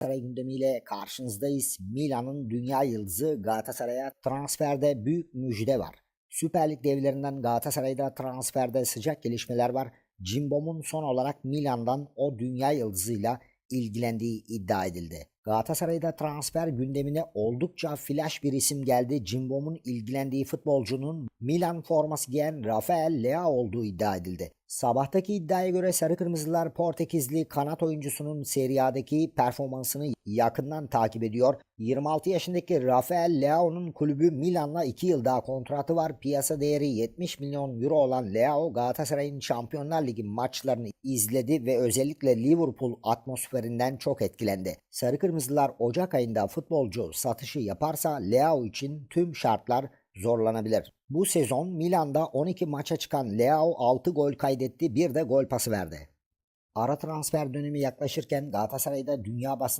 Galatasaray gündemiyle karşınızdayız. Milan'ın dünya yıldızı Galatasaray'a transferde büyük müjde var. Süper Lig devlerinden Galatasaray'da transferde sıcak gelişmeler var. Cimbom'un son olarak Milan'dan o dünya yıldızıyla ilgilendiği iddia edildi. Galatasaray'da transfer gündemine oldukça flash bir isim geldi. Cimbom'un ilgilendiği futbolcunun Milan forması giyen Rafael Leao olduğu iddia edildi. Sabahtaki iddiaya göre Sarı Kırmızılar Portekizli kanat oyuncusunun Serie A'daki performansını yakından takip ediyor. 26 yaşındaki Rafael Leao'nun kulübü Milan'la 2 yıl daha kontratı var. Piyasa değeri 70 milyon euro olan Leao Galatasaray'ın Şampiyonlar Ligi maçlarını izledi ve özellikle Liverpool atmosferinden çok etkilendi. Sarı Kırmızılar Ocak ayında futbolcu satışı yaparsa Leao için tüm şartlar zorlanabilir. Bu sezon Milan'da 12 maça çıkan Leao 6 gol kaydetti, bir de gol pası verdi. Ara transfer dönemi yaklaşırken Galatasaray'da dünya basın